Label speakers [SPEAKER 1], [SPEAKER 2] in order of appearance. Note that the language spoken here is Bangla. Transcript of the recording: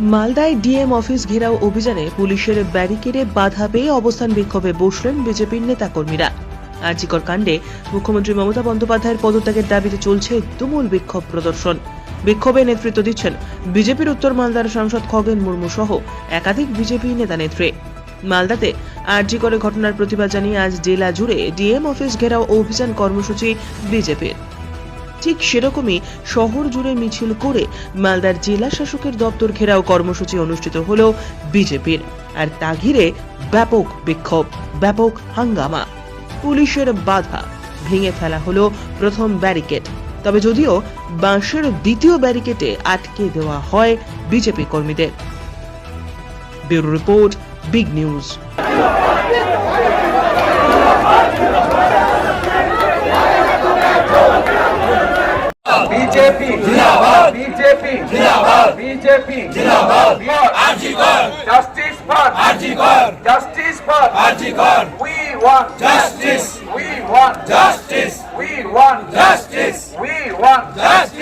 [SPEAKER 1] মালদায় ডিএম অফিস ঘেরাও অভিযানে পুলিশের ব্যারিকেডে বাধা পেয়ে অবস্থান বিক্ষোভে বসলেন বিজেপির নেতাকর্মীরা। আর্জিকর কাণ্ডে মুখ্যমন্ত্রী মমতা বন্দ্যোপাধ্যায়ের পদত্যাগের দাবিতে চলছে তুমুল বিক্ষোভ প্রদর্শন। বিক্ষোভে নেতৃত্ব দিচ্ছেন বিজেপির উত্তর মালদার সাংসদ খগেন মুর্মু সহ একাধিক বিজেপি নেতা নেত্রী মালদাতে আরজি করে ঘটনার প্রতিবাদ জানিয়ে আজ জেলা জুড়ে ডিএম অফিস ঘেরাও অভিযান কর্মসূচি বিজেপির। ঠিক সেরকমই শহর জুড়ে মিছিল করে মালদার জেলা শাসকের দপ্তর ঘেরাও কর্মসূচি অনুষ্ঠিত হল বিজেপির। আর তা ঘিরে ব্যাপক বিক্ষোভ, ব্যাপক হাঙ্গামা। পুলিশের বাধা, ভেঙে ফেলা হলো প্রথম ব্যারিকেড। তবে যদিও বাঁশের দ্বিতীয় ব্যারিকেডে আটকে দেওয়া হয় বিজেপি কর্মীদের। Bureau report, big news.
[SPEAKER 2] BJP जिंदाबाद बीजेपी जिंदाबाद बीजेपी जिंदाबाद
[SPEAKER 3] R G Kar
[SPEAKER 2] justice for
[SPEAKER 3] R G Kar
[SPEAKER 2] justice for
[SPEAKER 3] R G Kar
[SPEAKER 2] we want
[SPEAKER 3] justice
[SPEAKER 2] we want
[SPEAKER 3] justice
[SPEAKER 2] we want
[SPEAKER 3] justice
[SPEAKER 2] we want
[SPEAKER 3] justice